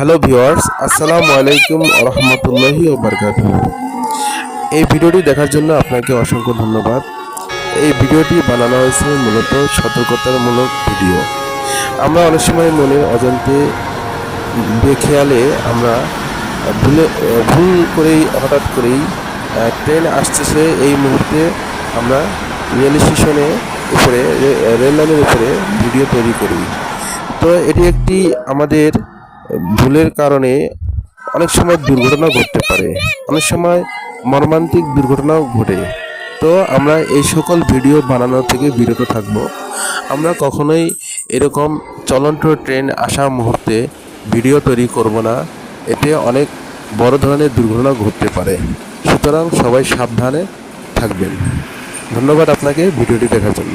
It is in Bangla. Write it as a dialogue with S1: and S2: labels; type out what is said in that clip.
S1: হ্যালো ভিউয়ার্স আসসালামু আলাইকুম রহমতুল্লাহি বারকাত এই ভিডিওটি দেখার জন্য আপনাকে অসংখ্য ধন্যবাদ। এই ভিডিওটি বানানো হয়েছে মূলত সতর্কতামূলক ভিডিও। আমরা অনেক সময় মনে অজান্তে বেখেয়ালে আমরা ভুলে ভুল করেই হঠাৎ করেই ট্রেন আসতেছে। এই মুহূর্তে আমরা রেল স্টেশনে উপরে রে- রেল লাইনের উপরে ভিডিও তৈরি করি। তো এটি একটি আমাদের ভুলের কারণে অনেক সময় দুর্ঘটনা ঘটতে পারে। অনেক সময় মর্মান্তিক দুর্ঘটনাও ঘটে। তো আমরা এই সকল ভিডিও বানানো থেকে বিরত থাকব। আমরা কখনোই এরকম চলন্ত ট্রেন আসা মুহূর্তে ভিডিও তৈরি করব না। এতে অনেক বড় ধরনের দুর্ঘটনা ঘটতে পারে। সুতরাং সবাই সাবধানে থাকবেন। ধন্যবাদ আপনাকে ভিডিওটি দেখার জন্য।